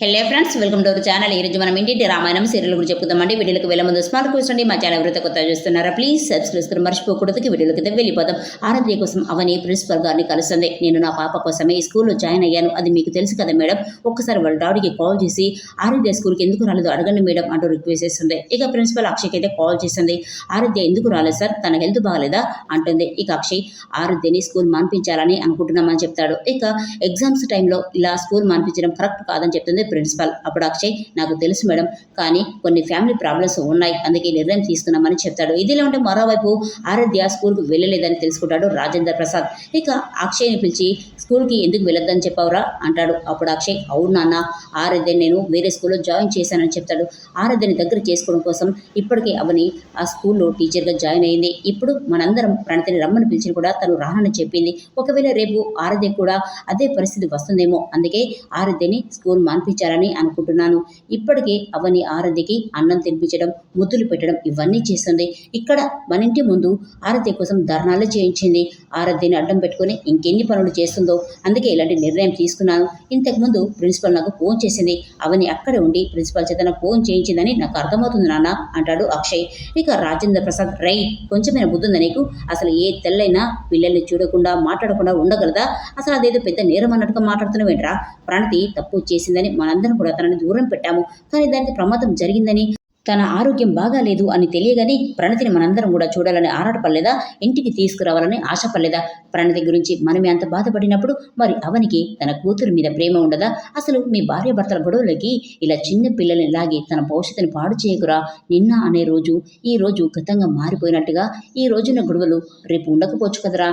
Hello friends welcome to our channel ఈరోజు మనం ఇంటి రామాయణం సీరియల్ గురించి చెప్పుకుందామండి. వీడియోకి వెళ్ళే ముందు స్మార్ట్ కూర్చోండి మా ఛానల్ ఎవరైతే కొత్త చూస్తున్నారా ప్లీజ్ సబ్స్క్రైబ్ చేసుకుని మర్చిపోకూడదు వీడియోకి అయితే వెళ్ళిపోదాం. ఆరాధ్య కోసం అవని ప్రిన్సిపల్ గారిని కలుస్తుంది. నేను నా పాప కోసమే ఈ స్కూల్లో జాయిన్ అయ్యాను. అది మీకు తెలుసు కదా మేడం. ఒక్కసారి వాళ్ళ డాడీకి కాల్ చేసి ఆరాధ్య స్కూల్కి ఎందుకు రాలేదు? అడగండి మేడం అంటూ రిక్వెస్ట్ చేస్తుంది. ఇక ప్రిన్సిపల్ అక్షయ్కి అయితే కాల్ చేసింది. ఆరాధ్య ఎందుకు రాలేదు సార్ తన హెల్త్ బాగాలేదా? అంటుంది. ఇక అక్షయ్ ఆరాధ్యని స్కూల్ మాన్పించాలని అనుకుంటున్నామని చెప్తాడు. ఇక ఎగ్జామ్స్ టైంలో ఇలా స్కూల్ మాన్పించడం కరెక్ట్ కాదని చెప్తుంది. ప్రిన్సిపల్. అప్పుడు అక్షయ్ నాకు తెలుసు మేడం కానీ కొన్ని ఫ్యామిలీ ప్రాబ్లమ్స్ ఉన్నాయి అందుకే నిర్ణయం తీసుకున్నామని చెప్తాడు. ఇదిలా ఉంటే మరోవైపు ఆరాధ్య స్కూల్కి వెళ్ళలేదని తెలుసుకుంటాడు రాజేంద్ర ప్రసాద్. ఇక అక్షయ్ని పిలిచి స్కూల్కి ఎందుకు వెళ్ళొద్దని చెప్పావురా? అంటాడు. అప్పుడు అక్షయ్ అవును నాన్న ఆరాధ్య నేను వేరే స్కూల్లో జాయిన్ చేశానని చెప్తాడు. ఆరాధ్యని దగ్గర చేసుకోవడం కోసం ఇప్పటికే అవని ఆ స్కూల్లో టీచర్గా జాయిన్ అయింది. ఇప్పుడు మనందరం ప్రణతిని రమ్మని పిలిచి కూడా తను రానని చెప్పింది. ఒకవేళ రేపు ఆరాధ్య కూడా అదే పరిస్థితి వస్తుందేమో అందుకే ఆరాధ్యని స్కూల్ మాన్పించి మాన్పించాలని అనుకుంటున్నాను. ఇప్పటికే అవని ఆరతికి అన్నం తినిపించడం ముద్దులు పెట్టడం ఇవన్నీ చేస్తుంది. ఇక్కడ మన ఇంటి ముందు ఆరతి కోసం ధర్నాలు చేయించింది. ఆరతిని అడ్డం పెట్టుకొని ఇంకెన్ని పనులు చేస్తుందో అందుకే ఇలాంటి నిర్ణయం తీసుకున్నాను. ఇంతకుముందు ప్రిన్సిపల్ నాకు ఫోన్ చేసింది. అవని అక్కడే ఉండి ప్రిన్సిపల్ చేత ఫోన్ చేయించిందని నాకు అర్థమవుతుంది నాన్న అంటాడు అక్షయ్. ఇక రాజేంద్ర ప్రసాద్ రై కొంచెమైన బుద్ధుందా నీకు? అసలు ఏ తెల్లైనా పిల్లల్ని చూడకుండా మాట్లాడకుండా ఉండగలదా? అసలు అదేదో పెద్ద నేరం అన్నట్టుగా మాట్లాడుతున్నావేంట్రా? ప్రణతి తప్పు చేసిందని మనందరం కూడా తనని దూరం పెట్టాము. కానీ దానికి ప్రమాదం జరిగిందని తన ఆరోగ్యం బాగాలేదు అని తెలియగానే ప్రణతిని మనందరం కూడా చూడాలని ఆరాటపడలేదా? ఇంటికి తీసుకురావాలని ఆశపడలేదా? ప్రణతి గురించి మనమే అంత బాధపడినప్పుడు మరి అవనికి తన కూతురు మీద ప్రేమ ఉండదా? అసలు మీ భార్యాభర్తల గొడవలకి ఇలా చిన్న పిల్లల్ని లాగి తన భవిష్యత్తుని పాడు చేయకురా? నిన్న అనే రోజు ఈ రోజు గతంగా మారిపోయినట్టుగా ఈ రోజున గొడవలు రేపు ఉండకపోవచ్చు కదరా?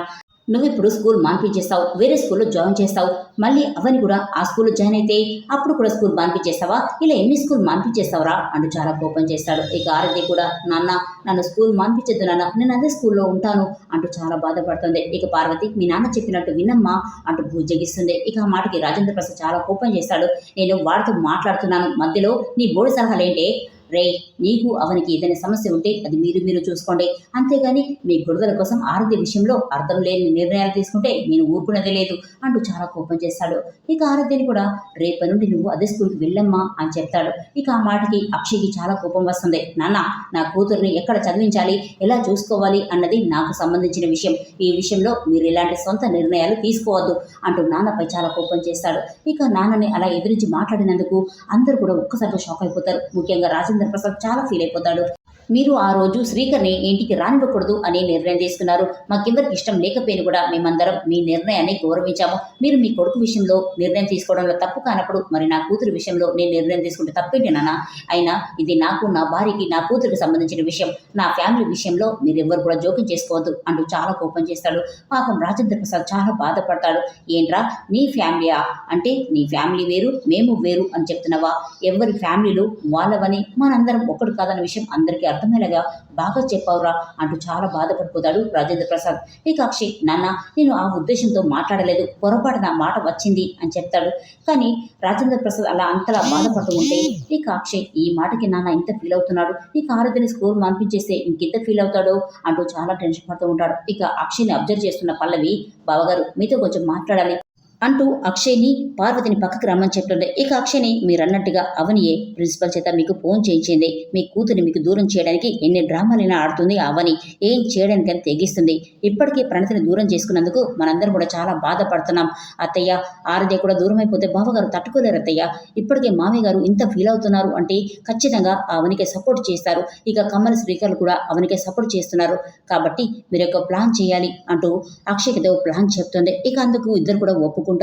నువ్వు ఇప్పుడు స్కూల్ మాన్పించేస్తావు వేరే స్కూల్లో జాయిన్ చేస్తావు మళ్ళీ అవని కూడా ఆ స్కూల్లో జాయిన్ అయితే అప్పుడు కూడా స్కూల్ మాన్పించేస్తావా? ఇలా ఎన్ని స్కూల్ మాన్పించేస్తావరా? అంటూ చాలా కోపం చేస్తాడు. ఇక ఆరతి కూడా నాన్న నన్ను స్కూల్ మాన్పించద్దు నాన్న నేను అదే స్కూల్లో ఉంటాను అంటూ చాలా బాధపడుతుంది. ఇక పార్వతి మీ నాన్న చెప్పినట్టు వినమ్మా అంటూ భూజగిస్తుంది ఇక ఆ మాటకి రాజేంద్ర ప్రసాద్ చాలా కోపం చేస్తాడు. నేను వాడితో మాట్లాడుతున్నాను. మధ్యలో నీ బోడి సలహాలేంటే రే నీకు అవనికి ఏదైనా సమస్య ఉంటే అది మీరు మీరు చూసుకోండి. అంతేగాని మీ గొడవల కోసం ఆరోగ్య విషయంలో అర్థం లేని నిర్ణయాలు తీసుకుంటే నేను ఊరుకునేది లేదు అంటూ చాలా కోపం చేస్తాడు. ఇక ఆరతిని కూడా రేపటి నుండి నువ్వు అదే స్కూల్కి వెళ్ళమ్మా అని చెప్తాడు. ఇక ఆ మాటకి అక్షయ్కి చాలా కోపం వస్తుంది. నాన్న నా కూతుర్ని ఎక్కడ చదివించాలి? ఎలా చూసుకోవాలి? అన్నది నాకు సంబంధించిన విషయం. ఈ విషయంలో మీరు ఇలాంటి సొంత నిర్ణయాలు తీసుకోవద్దు అంటూ నాన్నపై చాలా కోపం చేస్తాడు. ఇక నాన్నని అలా ఎదిరించి మాట్లాడినందుకు అందరూ కూడా ఒక్కసారిగా షాక్ అయిపోతారు. ముఖ్యంగా రాజేంద్ర ప్రసాద్ చాలా ఫీల్ అయిపోతాడు. మీరు ఆ రోజు శ్రీకర్ని ఇంటికి రానివ్వకూడదు అని నిర్ణయం తీసుకున్నారు. మాకెవరికి ఇష్టం లేకపోయినా కూడా మేమందరం మీ నిర్ణయాన్ని గౌరవించాము. మీరు మీ కొడుకు విషయంలో నిర్ణయం తీసుకోవడంలో తప్పు కానప్పుడు మరి నా కూతురు విషయంలో నేను నిర్ణయం తీసుకుంటే తప్పేంటి నాన్న? అయినా ఇది నాకు నా భార్యకి నా కూతురికి సంబంధించిన విషయం. నా ఫ్యామిలీ విషయంలో మీరెవ్వరు కూడా జోక్యం చేసుకోవద్దు అంటూ చాలా కోపం చేస్తాడు. పాపం రాజేంద్ర ప్రసాద్ చాలా బాధపడతాడు. ఏంట్రా నీ ఫ్యామిలీయా? అంటే నీ ఫ్యామిలీ వేరు మేము వేరు అని చెప్తున్నావా? ఎవరి ఫ్యామిలీలు వాళ్ళవని? మనందరం ఒకటి కాదన్న విషయం అందరికీ అర్థమయ్యేలాగా బాగా చెప్పావురా అంటూ చాలా బాధపడిపోతాడు రాజేంద్ర ప్రసాద్. వికాక్షి నాన్న నేను ఆ ఉద్దేశంతో మాట్లాడలేదు. పొరపాటు నా మాట వచ్చింది అని చెప్తాడు. కానీ రాజేంద్ర ప్రసాద్ అలా అంతలా బాధపడుతూ ఉంటే ఇక అక్షయ్ ఈ మాటకి నాన్న ఇంత ఫీల్ అవుతున్నాడు? ఇక ఆరోగ్యని స్కూల్ మాన్పించేస్తే ఇంకెంత ఫీల్ అవుతాడో? అంటూ చాలా టెన్షన్ పడుతూ ఉంటాడు. ఇక అక్షయ్ని అబ్జర్వ్ చేస్తున్న పల్లవి బావగారు మీతో కొంచెం మాట్లాడాలి. అంటూ అక్షయ్ని పార్వతిని పక్కకు రమ్మని చెప్తుండే ఇక అక్షయ్ని మీరన్నట్టుగా అవనియే ప్రిన్సిపల్ చేత మీకు ఫోన్ చేయించింది. మీ కూతురిని మీకు దూరం చేయడానికి ఎన్ని డ్రామాలైనా ఆడుతుంది అవని. ఏం చేయడానికని తెగిస్తుంది. ఇప్పటికీ ప్రణతిని దూరం చేసుకున్నందుకు మనందరం కూడా చాలా బాధపడుతున్నాం. అత్తయ్య ఆరుదే కూడా దూరం అయిపోతే బావగారు తట్టుకోలేరు అత్తయ్య. ఇప్పటికే మామయ్య గారు ఇంత ఫీల్ అవుతున్నారు అంటే ఖచ్చితంగా అవనికి సపోర్ట్ చేస్తారు. ఇక కమ్మల శ్రీకర్లు కూడా అవనికే సపోర్ట్ చేస్తున్నారు. కాబట్టి మీరు ఒక ప్లాన్ చేయాలి అంటూ అక్షయ్కి ప్లాన్ చెప్తుంది. ఇక అందుకు ఇద్దరు కూడా ఒప్పుకుంటారు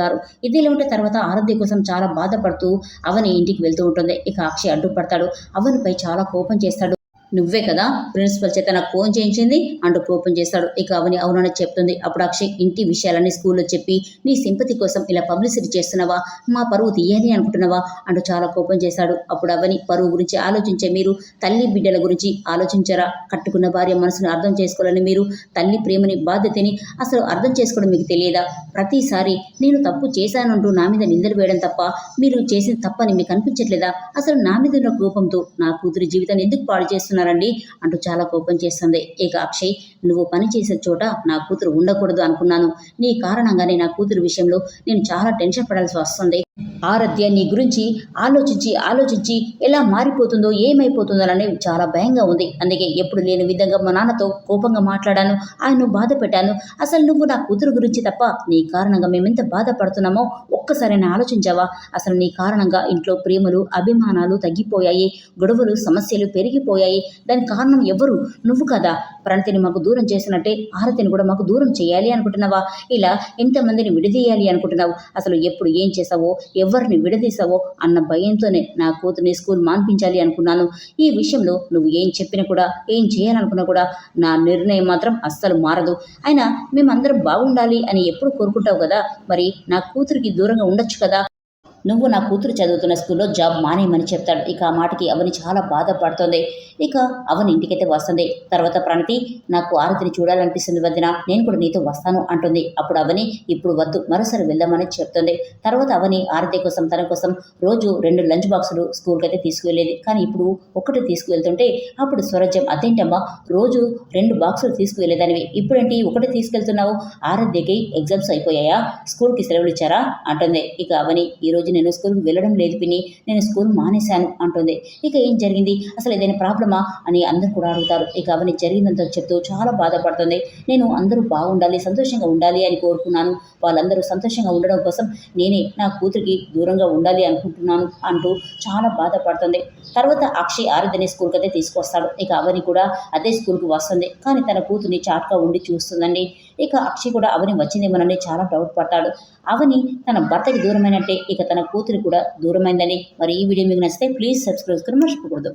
ఇదిలా ఉంటే తర్వాత ఆరాధ్య కోసం చాలా బాధపడుతూ అవని ఇంటికి వెళ్తూ ఉంటుంది. ఇక అక్షయ్ అడ్డుపడతాడు. అవనిపై చాలా కోపం చేస్తాడు. నువ్వే కదా ప్రిన్సిపల్ చేత నాకు ఫోన్ చేయించింది అంటూ కోపం చేస్తాడు. ఇక అవని అవునని చెప్తుంది. అప్పుడు అక్షయ్ ఇంటి విషయాలన్నీ స్కూల్లో చెప్పి నీ సింపతి కోసం ఇలా పబ్లిసిటీ చేస్తున్నావా? మా పరువు తీయాలి అనుకుంటున్నావా? అంటూ చాలా కోపం చేశాడు అప్పుడు అవని పరువు గురించి ఆలోచించే మీరు తల్లి బిడ్డల గురించి ఆలోచించరా? కట్టుకున్న భార్య మనసును అర్థం చేసుకోవాలని మీరు తల్లి ప్రేమని బాధ్యతని అసలు అర్థం చేసుకోవడం మీకు తెలియదా? ప్రతిసారి నేను తప్పు చేశానంటూ నా మీద నిందలు వేయడం తప్ప మీరు చేసిన తప్పని మీకు అనిపించట్లేదా? అసలు నా మీద ఉన్న కోపంతో నా కూతురి జీవితాన్ని ఎందుకు పాడు చేస్తున్నారండి అంటూ చాలా కోపం చేస్తుంది. ఇక అక్షయ్ నువ్వు పని చేసే చోట నా కూతురు ఉండకూడదు అనుకున్నాను. నీ కారణంగానే నా కూతురు విషయంలో నేను చాలా టెన్షన్ పడాల్సి వస్తుంది. ఆరాధ్య నీ గురించి ఆలోచించి ఆలోచించి ఎలా మారిపోతుందో ఏమైపోతుందో అనేది చాలా భయంగా ఉంది. అందుకే ఎప్పుడు లేని విధంగా మా నాన్నతో కోపంగా మాట్లాడాను. ఆయన్ను బాధ పెట్టాను అసలు నువ్వు నా కూతురు గురించి తప్ప నీ కారణంగా మేమెంత బాధపడుతున్నామో ఒక్కసారైనా ఆలోచించావా? అసలు నీ కారణంగా ఇంట్లో ప్రేమలు అభిమానాలు తగ్గిపోయాయి గొడవలు సమస్యలు పెరిగిపోయాయి. దానికి కారణం ఎవరు? నువ్వు కదా. ప్రణతిని మాకు దూరం చేసినట్టే ఆరతిని కూడా మాకు దూరం చేయాలి అనుకుంటున్నావా? ఇలా ఎంతమందిని విడదీయాలి అనుకుంటున్నావు. అసలు ఎప్పుడు ఏం చేసావో ఎవరిని విడదీసావో అన్న భయంతోనే నా కూతుర్ని స్కూల్ మాన్పించాలి అనుకున్నాను. ఈ విషయంలో నువ్వు ఏం చెప్పినా కూడా ఏం చేయాలనుకున్నా కూడా నా నిర్ణయం మాత్రం అస్సలు మారదు. అయినా మేమందరం బాగుండాలి అని ఎప్పుడు కోరుకుంటావు కదా? మరి నా కూతురికి దూరంగా ఉండొచ్చు కదా? నువ్వు నా కూతురు చదువుతున్న స్కూల్లో జాబ్ మానేయమని చెప్తాడు. ఇక ఆ మాటకి అవని చాలా బాధపడుతుంది. ఇక అవని ఇంటికైతే వస్తుంది. తర్వాత ప్రణతి నాకు ఆరతిని చూడాలనిపిస్తుంది వదిన. నేను కూడా నీతో వస్తాను అంటుంది. అప్పుడు అవని ఇప్పుడు వద్దు మరోసారి వెళ్దామని చెప్తుంది. తర్వాత అవని ఆరతి కోసం తన కోసం రోజు రెండు లంచ్ బాక్సులు స్కూల్కి అయితే తీసుకువెళ్ళేది. కానీ ఇప్పుడు ఒకటి తీసుకువెళ్తుంటే అప్పుడు స్వరాజ్యం అదేంటమ్మా రోజు రెండు బాక్సులు తీసుకువెళ్ళేదానివి. ఇప్పుడేంటి ఒకటి తీసుకెళ్తున్నావు? ఆరాధ్యకి ఎగ్జామ్స్ అయిపోయాయా? స్కూల్కి సెలవులు ఇచ్చారా? అంటుంది. ఇక అవని ఈరోజు నేను స్కూల్కి వెళ్ళడం లేదు పిని నేను స్కూల్ మానేశాను అంటుంది. ఇక ఏం జరిగింది? అసలు ఏదైనా ప్రాబ్లమా? అని అందరూ కూడా అడుగుతారు. ఇక అవన్నీ జరిగిందంతా చెప్తూ చాలా బాధపడుతుంది. నేను అందరూ బాగుండాలి సంతోషంగా ఉండాలి అని కోరుకున్నాను. వాళ్ళందరూ సంతోషంగా ఉండడం కోసం నేనే నా కూతురికి దూరంగా ఉండాలి అనుకుంటున్నాను అంటూ చాలా బాధపడుతుంది. తర్వాత అక్షయ్ ఆరాధని స్కూల్కి అయితే తీసుకొస్తాడు. ఇక అవని కూడా అదే స్కూల్కి వస్తుంది. కానీ తన కూతుర్ని చాట్గా ఉండి చూస్తుందండి. ఇక అక్షయ్ కూడా అవని వచ్చిందేమోనని చాలా డౌట్ పడతాడు. అవని తన భర్తకి దూరమైనట్టే ఇక తన కూతురి కూడా దూరమైందని. మరి ఈ వీడియో మీకు నచ్చితే ప్లీజ్ సబ్స్క్రైబ్ చేసుకుని మర్చిపోకూడదు.